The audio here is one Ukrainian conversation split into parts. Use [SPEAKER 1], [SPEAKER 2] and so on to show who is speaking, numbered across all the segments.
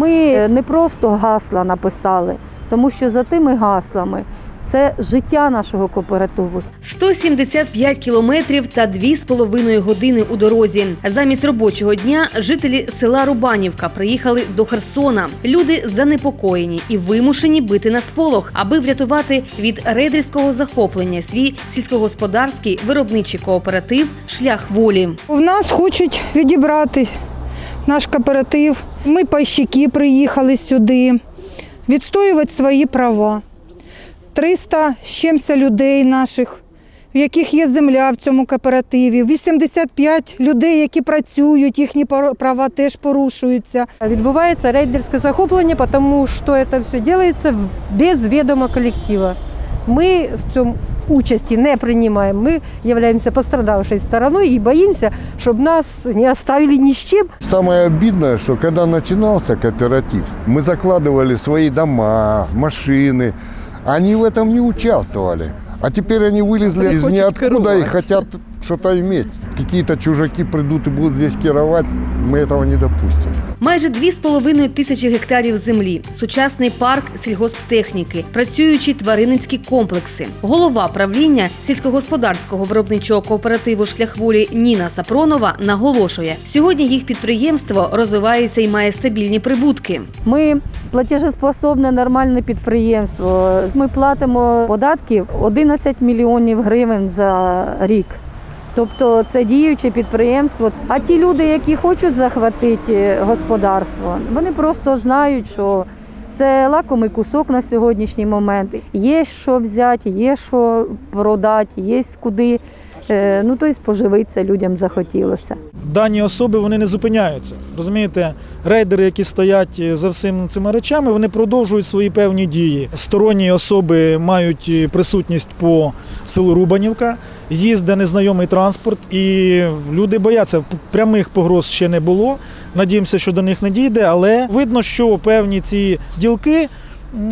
[SPEAKER 1] Ми не просто гасла написали, тому що за тими гаслами це життя нашого кооперативу.
[SPEAKER 2] 175 кілометрів та 2,5 години у дорозі. Замість робочого дня жителі села Рубанівка приїхали до Херсона. Люди занепокоєні і вимушені бити на сполох, аби врятувати від рейдерського захоплення свій сільськогосподарський виробничий кооператив Шлях волі.
[SPEAKER 3] В нас хочуть відібрати наш кооператив. Ми пайщики приїхали сюди відстоювати свої права. 300 з чимся людей наших, в яких є земля в цьому кооперативі. 85 людей, які працюють, їхні права теж порушуються.
[SPEAKER 4] Відбувається рейдерське захоплення, тому що це все робиться без відома колектива. Ми в цьому участі не приймаємо. Ми являємося пострадавшою стороною і боїмося, щоб нас не оставили ні з чим.
[SPEAKER 5] Самое обидное, что когда начинался кооператив, мы закладывали свои дома, машины. Они в этом не участвовали. А теперь они вылезли из ниоткуда и хотят что-то иметь. Какие-то чужаки придут и будут здесь кировать. Мы этого не допустим.
[SPEAKER 2] Майже 2,5 тисячі гектарів землі, сучасний парк сільгосптехніки, працюючі тваринницькі комплекси. Голова правління сільськогосподарського виробничого кооперативу Шляхволі Ніна Сапронова наголошує: сьогодні їх підприємство розвивається і має стабільні прибутки.
[SPEAKER 1] Ми платежеспособне нормальне підприємство. Ми платимо податків 11 мільйонів гривень за рік. Тобто це діюче підприємство. А ті люди, які хочуть захватити господарство, вони просто знають, що це лакомий кусок на сьогоднішній момент. Є що взяти, є що продати, є куди. е, Ну, тобто поживитися людям захотілося.
[SPEAKER 6] дані особи вони не зупиняються. Розумієте, рейдери, які стоять за всіми цими речами, вони продовжують свої певні дії. Сторонні особи мають е, присутність по селу Рубанівка, їздить незнайомий транспорт, і люди бояться. Прямих погроз ще не було. Надіємося, що до них не дійде, але видно, що певні ці ділки.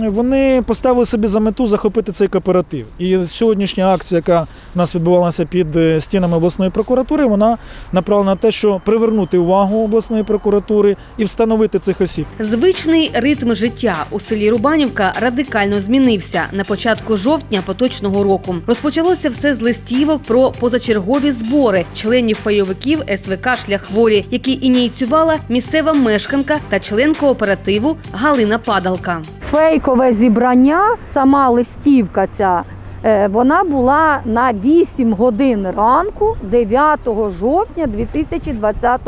[SPEAKER 6] Вони поставили собі за мету захопити цей кооператив. І сьогоднішня акція, яка у нас відбувалася під е, стінами обласної прокуратури, вона направлена на те, що привернути увагу обласної прокуратури і встановити цих осіб.
[SPEAKER 2] Звичний ритм життя у селі Рубанівка радикально змінився на початку жовтня поточного року. Розпочалося все з листівок про позачергові збори членів пайовиків СВК Шлях волі, які ініціювала місцева мешканка та член кооперативу Галина Падалка.
[SPEAKER 1] Фейкове зібрання, сама листівка ця, е, вона була на 8 годин ранку 9 жовтня 2020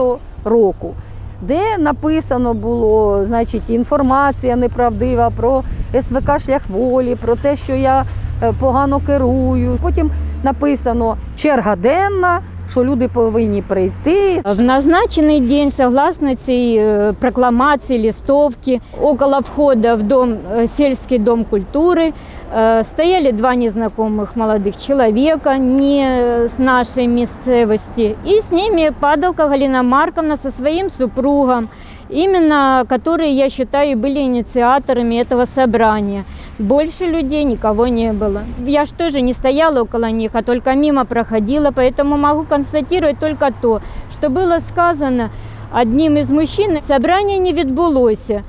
[SPEAKER 1] року, де написано було значить, інформація неправдива про СВК шлях волі, про те, що я е, погано керую. Потім написано черга денна, що люди повинні прийти.
[SPEAKER 7] В назначений день, согласно цій е, прокламації, листовки, около входа в дом, э, сельский дом культуры э, стояли два незнакомых молодых человека, не с нашей местности, и с ними Падалка Галина Марковна со своим супругом, именно которые, я считаю, были инициаторами этого собрания. Больше людей никого не было. Я же тоже не стояла около них, а только мимо проходила, поэтому могу констатировать только то, что было сказано одним із мужчин. Собрання не відбулося.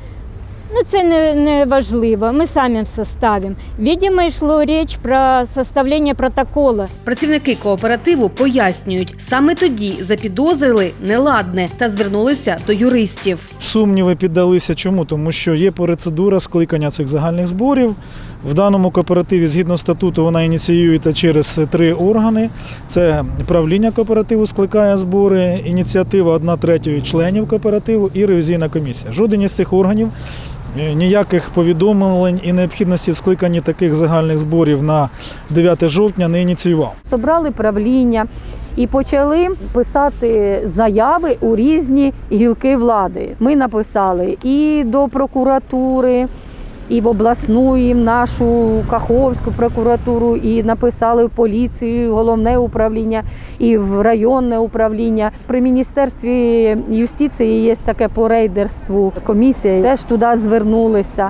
[SPEAKER 7] Ну, це не, не важливо, ми самі составимо. Видимо, йшло річ про составлення протоколу.
[SPEAKER 2] Працівники кооперативу пояснюють, саме тоді запідозрили неладне та звернулися до юристів.
[SPEAKER 6] Сумніви піддалися чому? Тому що є процедура скликання цих загальних зборів. В даному кооперативі, згідно статуту, вона ініціюється через три органи. Це правління кооперативу скликає збори, ініціатива одна третьої членів кооперативу і ревізійна комісія. Жоден із цих органів ніяких повідомлень і необхідності в скликанні таких загальних зборів на 9 жовтня не ініціював.
[SPEAKER 1] Собрали правління і почали писати заяви у різні гілки влади. Ми написали і до прокуратури, і в обласну, і в нашу Каховську прокуратуру, і написали в поліцію, головне управління, і в районне управління. При міністерстві юстиції є таке по рейдерству комісія. Теж туди звернулися.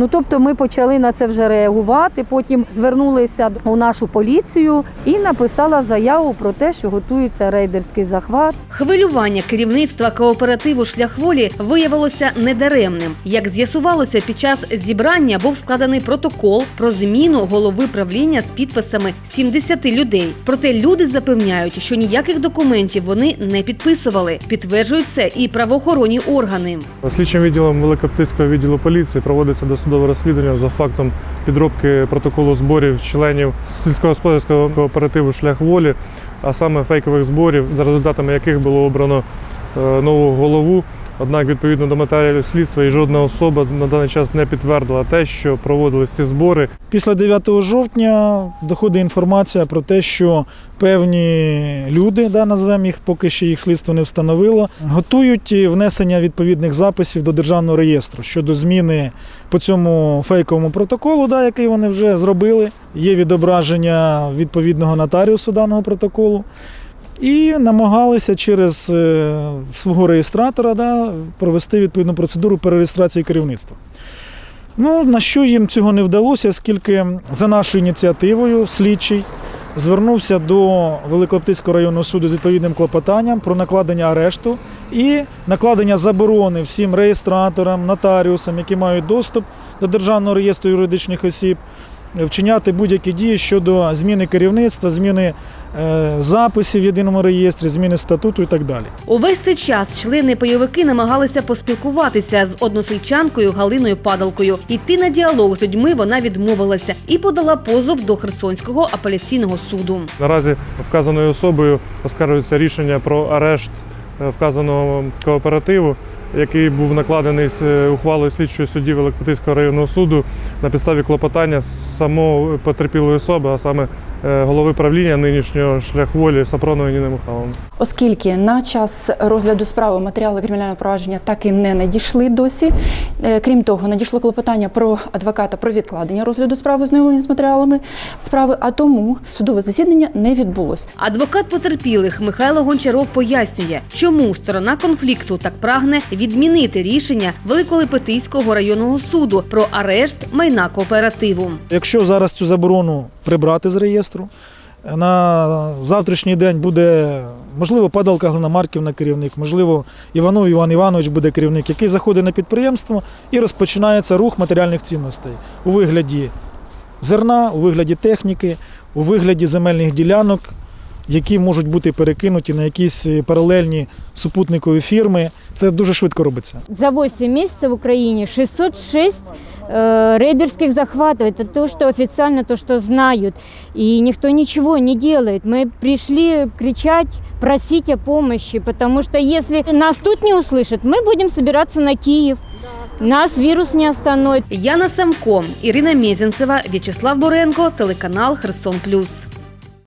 [SPEAKER 1] Ну тобто ми почали на це вже реагувати. Потім звернулися у нашу поліцію і написала заяву про те, що готується рейдерський захват.
[SPEAKER 2] Хвилювання керівництва кооперативу Шлях волі виявилося недаремним. Як з'ясувалося, під час зібрання був складений протокол про зміну голови правління з підписами 70 людей. Проте люди запевняють, що ніяких документів вони не підписували. Підтверджують це і правоохоронні органи.
[SPEAKER 8] Слідчим відділом Великоптиського відділу поліції проводиться досудове розслідування за фактом підробки протоколу зборів членів сільськогосподарського кооперативу Шлях волі, а саме фейкових зборів, за результатами яких було обрано е, нову голову. Однак, відповідно до матеріалів слідства, і жодна особа на даний час не підтвердила те, що проводились ці збори.
[SPEAKER 6] Після 9 жовтня доходить інформація про те, що певні люди, да, назвемо їх, поки що їх слідство не встановило, готують внесення відповідних записів до державного реєстру щодо зміни по цьому фейковому протоколу, да, який вони вже зробили. Є відображення відповідного нотаріусу даного протоколу. І намагалися через е, свого реєстратора да, провести відповідну процедуру перереєстрації керівництва. Ну, на що їм цього не вдалося, оскільки за нашою ініціативою слідчий звернувся до Великооптицького районного суду з відповідним клопотанням про накладення арешту і накладення заборони всім реєстраторам, нотаріусам, які мають доступ до державного реєстру юридичних осіб, вчиняти будь-які дії щодо зміни керівництва, зміни е, записів в єдиному реєстрі, зміни статуту і так далі.
[SPEAKER 2] Увесь цей час члени-пайовики намагалися поспілкуватися з односельчанкою Галиною Падалкою. Йти на діалог з людьми вона відмовилася і подала позов до Херсонського апеляційного суду.
[SPEAKER 8] Наразі вказаною особою оскаржується рішення про арешт е, вказаного кооперативу, який був накладений е, ухвалою слідчої судді Великопотиського районного суду на підставі клопотання самої потерпілої особи, а саме голови правління нинішнього шлях волі Сапронової Ніни Михайловни.
[SPEAKER 9] Оскільки на час розгляду справи матеріали кримінального провадження так і не надійшли досі. Е, Крім того, надійшло клопотання про адвоката про відкладення розгляду справи ознайомлення з матеріалами справи, а тому судове засідання не відбулось.
[SPEAKER 2] Адвокат потерпілих Михайло Гончаров пояснює, чому сторона конфлікту так прагне відмінити рішення Великолепетийського районного суду про арешт майна кооперативу.
[SPEAKER 6] Якщо зараз цю заборону прибрати з реєстру, на завтрашній день буде, можливо, Падалка Галина Марківна керівник, можливо, Іванов Іван Іванович буде керівник, який заходить на підприємство і розпочинається рух матеріальних цінностей у вигляді зерна, у вигляді техніки, у вигляді земельних ділянок, які можуть бути перекинуті на якісь паралельні супутникові фірми. Це дуже швидко робиться.
[SPEAKER 7] За 8 месяцев в Украине 606 э, рейдерских захватов. Это то, что официально, то, что знают. И никто ничего не делает. Мы пришли кричать, просить о помощи, потому что если нас тут не услышат, мы будем собираться на Киев. Нас вирус не остановит.
[SPEAKER 2] Яна Самко, Ірина Мєзінцева, В'ячеслав Боренко, телеканал Херсон Плюс.